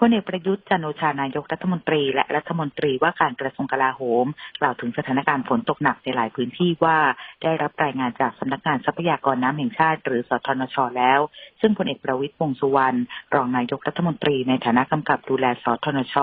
พลเอกประยุทธ์จันโอชานายกรัฐมนตรี และรัฐมนตรีว่าการกระทรวงกลาโหม กล่าวถึงสถานการณ์ฝนตกหนักในหลายพื้นที่ว่าได้รับรายงานจากสำนักงานทรัพยากรน้ำแห่งชาติ หรือสทนช แล้ว ซึ่งพลเอกประวิตรวงษ์สุวรรณรองนายกรัฐมนตรีในฐานะกำกับดูแลสทนช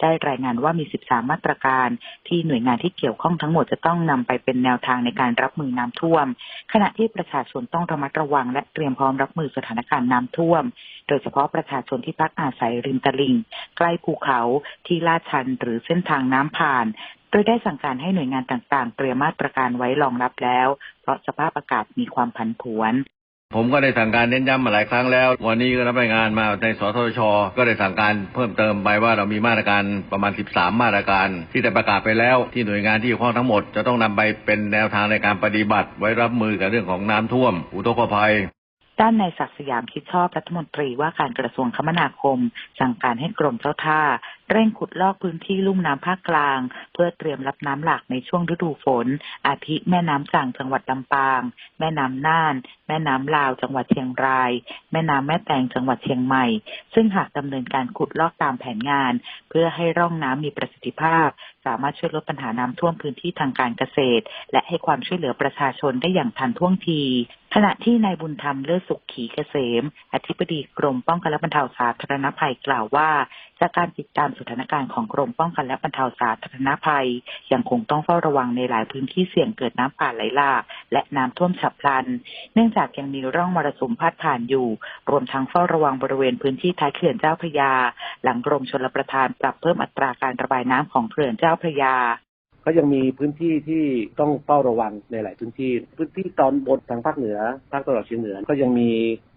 ได้รายงานว่ามี 13 มาตรการ ที่หน่วยงานที่เกี่ยวข้องทั้งหมดจะต้องนำไปเป็นแนวทางในการรับมือน้ำท่วม ขณะที่ประชาชนต้องระมัดระวัง และเตรียมพร้อมรับมือสถานการณ์น้ำท่วม โดยเฉพาะประชาชนที่พักอาศัยริมตลิ่ง ใกล้ภูเขาที่ลาดชันหรือเส้นทางน้ำผ่านโดยได้สั่งการให้หน่วยงานต่างๆ เตรียมมาตรการไว้รองรับแล้ว เพราะสภาพอากาศมีความผันผวนผมก็ได้สั่งการเน้นย้ำมาหลายครั้งแล้ว วันนี้ก็รับรายงานมาในสทช ก็ได้สั่งการเพิ่มเติมไปว่าเรามีมาตรการประมาณ 13 มาตรการ ที่ได้ประกาศไปแล้วที่หน่วยงานที่เกี่ยวข้องทั้งหมด จะต้องนำไปเป็นแนวทางในการปฏิบัติ ไว้รับมือกับเรื่องของน้ำท่วม อุทกภัย ด้านในศักดิ์สยามคิดชอบรัฐมนตรีว่าการกระทรวงคมนาคม สั่งการให้กรมเจ้าท่า เร่งขุดลอกพื้นที่ลุ่มน้ำภาคกลาง เพื่อเตรียมรับน้ำหลากในช่วงฤดูฝน อาทิแม่น้ำจางจังหวัดลำปาง แม่น้ำน่าน แม่น้ำลาวจังหวัดเชียงราย แม่น้ำแม่แตงจังหวัดเชียงใหม่ ซึ่งหากดำเนินการขุดลอกตามแผนงาน เพื่อให้ร่องน้ำมีประสิทธิภาพ สามารถช่วยลดปัญหาน้ำท่วมพื้นที่ทางการเกษตร และให้ความช่วยเหลือประชาชนได้อย่างทันท่วงที ขณะที่นายบุญธรรมเลิศสุขขีเกษม อธิบดีกรมป้องกันและบรรเทาสาธารณภัยกล่าวว่า จากการติดตามสถานการณ์ของกรมป้องกันและบรรเทาสาธารณภัย ยังคงต้องเฝ้าระวังในหลายพื้นที่เสี่ยงเกิดน้ำป่าไหลหลากและน้ำท่วมฉับพลัน เนื่องจากยังมีร่องมรสุมพาดผ่านอยู่ รวมทั้งเฝ้าระวังบริเวณพื้นที่ท้ายเขื่อนเจ้าพระยา หลังกรมชลประทานปรับเพิ่มอัตราการระบายน้ำของเขื่อนเจ้าพระยา ก็ยังมีพื้นที่ที่ต้องเฝ้าระวังในหลายพื้นที่ พื้นที่ตอนบนทางภาคเหนือภาคตะวันออกเฉียงเหนือ ก็ยังมี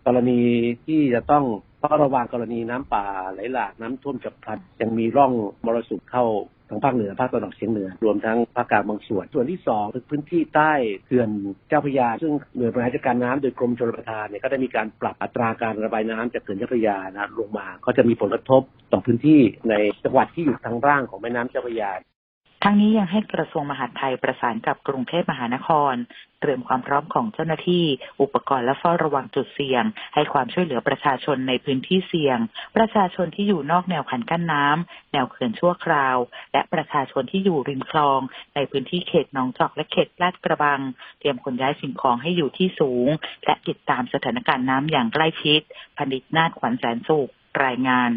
กรณีที่จะต้องเฝ้าระวังกรณีน้ำป่าไหลหลากน้ำท่วมฉับพลันยังมีร่องมรสุมเข้าทางภาคเหนือภาคตะวันออกเฉียงเหนือรวมทั้งภาคกลางบางส่วน ส่วนที่สองคือพื้นที่ใต้เขื่อนเจ้าพระยา ซึ่งหน่วยบริหารจัดการน้ำโดยกรมชลประทานเนี่ยก็ได้มีการปรับอัตราการระบายน้ำจากเขื่อนเจ้าพระยานะลงมา ก็จะมีผลกระทบต่อพื้นที่ในจังหวัดที่อยู่ทางล่างของแม่น้ำเจ้าพระยา ทั้งนี้ยังให้กระทรวงมหาดไทยประสานกับกรุงเทพมหานคร เตรียมความพร้อมของเจ้าหน้าที่ อุปกรณ์และเฝ้าระวังจุดเสี่ยง ให้ความช่วยเหลือประชาชนในพื้นที่เสี่ยง ประชาชนที่อยู่นอกแนวคันกั้นน้ำแนวเขื่อนชั่วคราว และประชาชนที่อยู่ริมคลอง ในพื้นที่เขตหนองจอกและเขตลาดกระบัง เตรียมขนย้ายสิ่งของให้อยู่ที่สูง และติดตามสถานการณ์น้ำอย่างใกล้ชิดพนิษนาฏขวัญแสนสุขรายงาน